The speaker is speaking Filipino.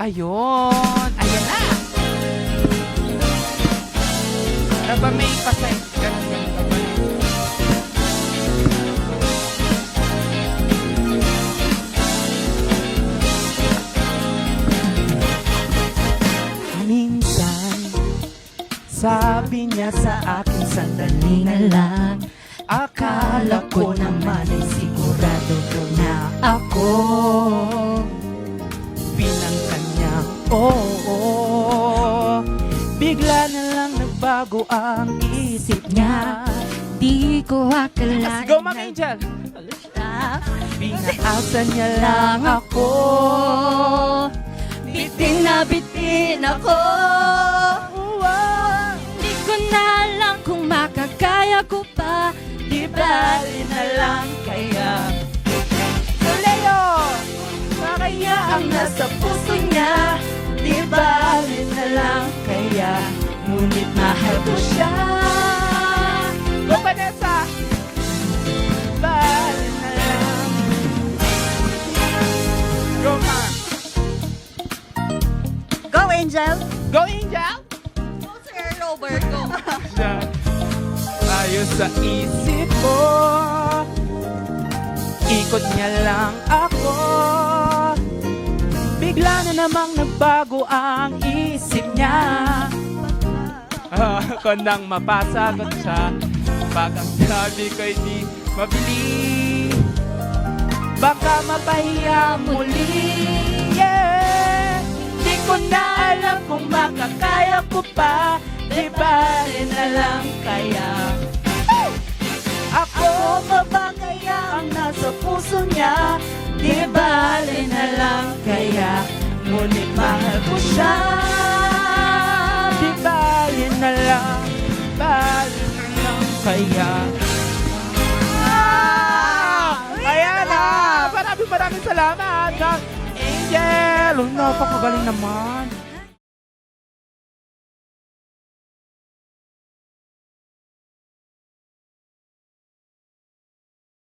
Ayun. Ayan na. Ano ba may ganun. Minsan, sabi niya sa akin sandali na lang Bigla na lang nagbago ang isip niya. Di ko akalain Let's go, Ma'am Angel! Pinaasa niya lang ako. Bitin na bitin ako. Di ko na alam kung makakaya ko pa Ngunit mahal ko siya Go Vanessa! Lang Go Mark! Go, Angel! Go Angel! Go, Sir Robert, go! siya Tayo sa isip ko Ikot niya lang ako Bigla na namang nagbago ang isip niya Kung nang mapasagot siya. Pag ang sabi ko'y di mabili? Baka mapahiya muli. Yeah. Di ko na alam kung makakaya ko pa. Di ba rin na lang kaya? Ako mabagaya ang nasa puso niya? Di bali na lang kaya? Ngunit mahal ko siya kaya Ah! Ayan na! Maraming maraming salamat! Angel! Oh, napakagaling naman!